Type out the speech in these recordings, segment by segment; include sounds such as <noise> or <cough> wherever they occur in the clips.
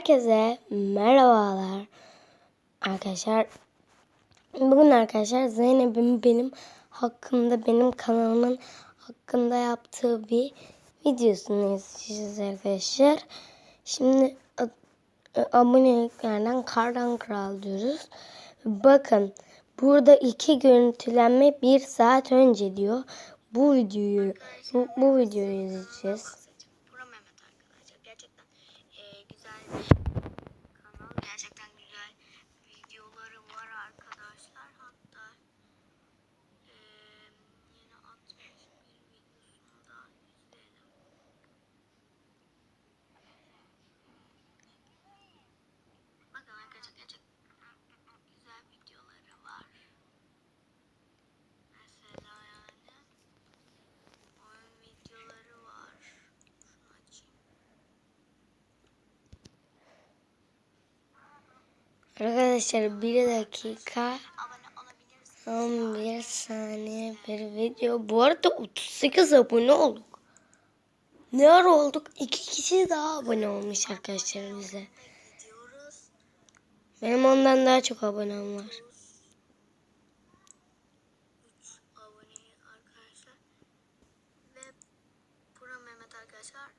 Herkese merhabalar arkadaşlar. Bugün arkadaşlar Zeynep'in benim hakkımda benim kanalımın hakkında yaptığı bir videosunu izleyeceğiz arkadaşlar. Şimdi a- aboneliklerden kardan kral diyoruz. Bakın burada iki görüntülenme bir saat önce diyor. Bu videoyu bu, bu videoyu izleyeceğiz. Bura Mehmet arkadaşlar. Gerçekten eee, güzel bir kanal. Gerçekten güzel videoları var arkadaşlar. Hatta eee, yeni 61 videosunu da izleyelim. Bakın arkadaşlar gerçekten güzel videoları var. Mesela yani oyun videoları var. Şunu açayım. Arkadaşlar bir dakika Abone olabilirsiniz. 11 saniye bir video. Bu arada 38 abone olduk. Ne ara olduk? İki kişi daha abone olmuş arkadaşlar bize. Benim ondan daha çok abonem var. 3 abone arkadaşlar. Ve Bura Mehmet arkadaşlar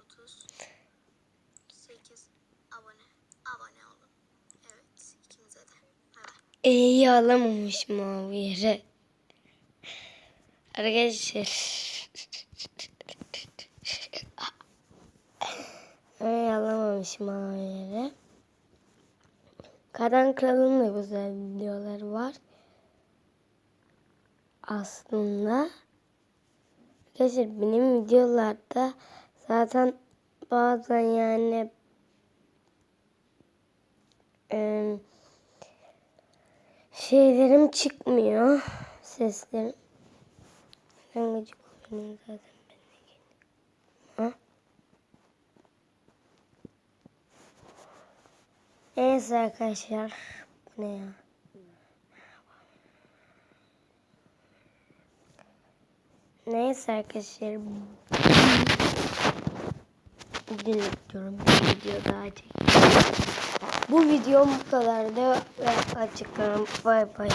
38 abone. Abone olun. Alamamışım abi yere. Arkadaşlar. <laughs> İyi alamamışım abi yere. Karan Kral'ın da güzel videoları var. Aslında. Arkadaşlar benim videolarda zaten bazen yani eee şeylerim çıkmıyor. Seslerim. Ben gıcık zaten ben de. Neyse arkadaşlar. Bu ne ya? Neyse arkadaşlar. Bugün diyorum video daha çekeceğim. Bu videom bu kadardı ve açıklarım. Bay bay.